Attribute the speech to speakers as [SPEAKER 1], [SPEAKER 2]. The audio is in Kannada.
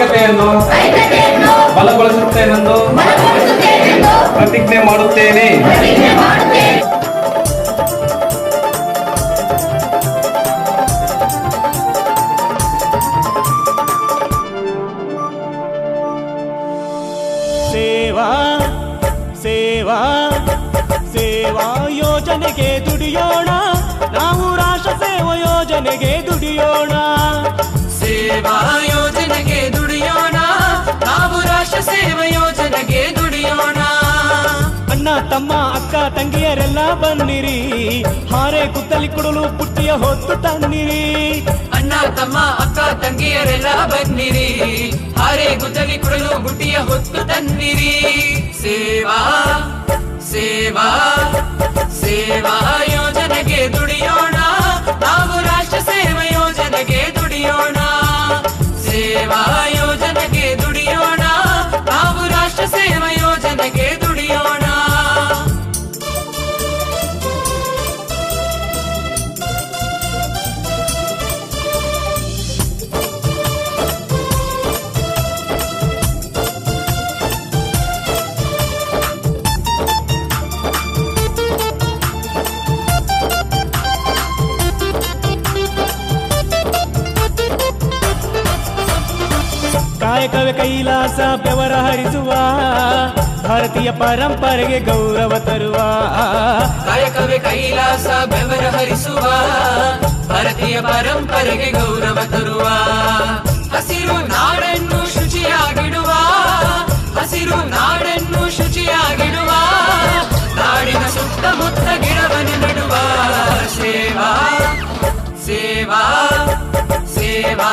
[SPEAKER 1] ಐಕ್ಯತೆಯನ್ನು ಬಲಗೊಳಿಸುತ್ತೇನೆಂದು ಪ್ರತಿಜ್ಞೆ ಮಾಡುತ್ತೇನೆ.
[SPEAKER 2] ಸೇವಾ ಸೇವಾ ಸೇವಾ ಯೋಜನೆಗೆ ದುಡಿಯೋಣ. ನಾವು ರಾಷ್ಟ್ರ ಸೇವಾ ಯೋಜನೆಗೆ ತಮ್ಮ ಅಕ್ಕ ತಂಗಿಯರೆಲ್ಲ ಬಂದಿರಿ ಹಾರೆ ಕುತ್ತಲಿ ಕುಡಲು ಪುಟ್ಟಿಯ ಹೊತ್ತು ತನ್ನಿರಿ
[SPEAKER 3] ಅಣ್ಣ, ತಮ್ಮ, ಅಕ್ಕ ತಂಗಿಯರೆಲ್ಲ ಬನ್ನಿರಿ. ಹಾರೆ ಕುತ್ತಲಿ ಕುಡಲು ಬುಟ್ಟಿಯ ಹೊತ್ತು ತನ್ನಿರಿ ಸೇವಾ ಸೇವಾ ಸೇವಾ.
[SPEAKER 2] ಕವಿ ಕೈಲಾಸ ಬೆವರ ಹರಿಸುವ, ಭಾರತೀಯ ಪರಂಪರೆಗೆ ಗೌರವ ತರುವ.
[SPEAKER 3] ಕವಿ ಕೈಲಾಸ ಬೆವರ ಹರಿಸುವ, ಭಾರತೀಯ ಪರಂಪರೆಗೆ ಗೌರವ ತರುವ. ಹಸಿರು ನಾಡನ್ನು ಶುಚಿಯಾಗಿಡುವ, ಹಸಿರು ನಾಡನ್ನು ಶುಚಿಯಾಗಿಡುವ, ನಾಡಿನ ಸುತ್ತಮುತ್ತ ಗಿಡವನ್ನು ನೆಡುವ. ಸೇವಾ ಸೇವಾ ಸೇವಾ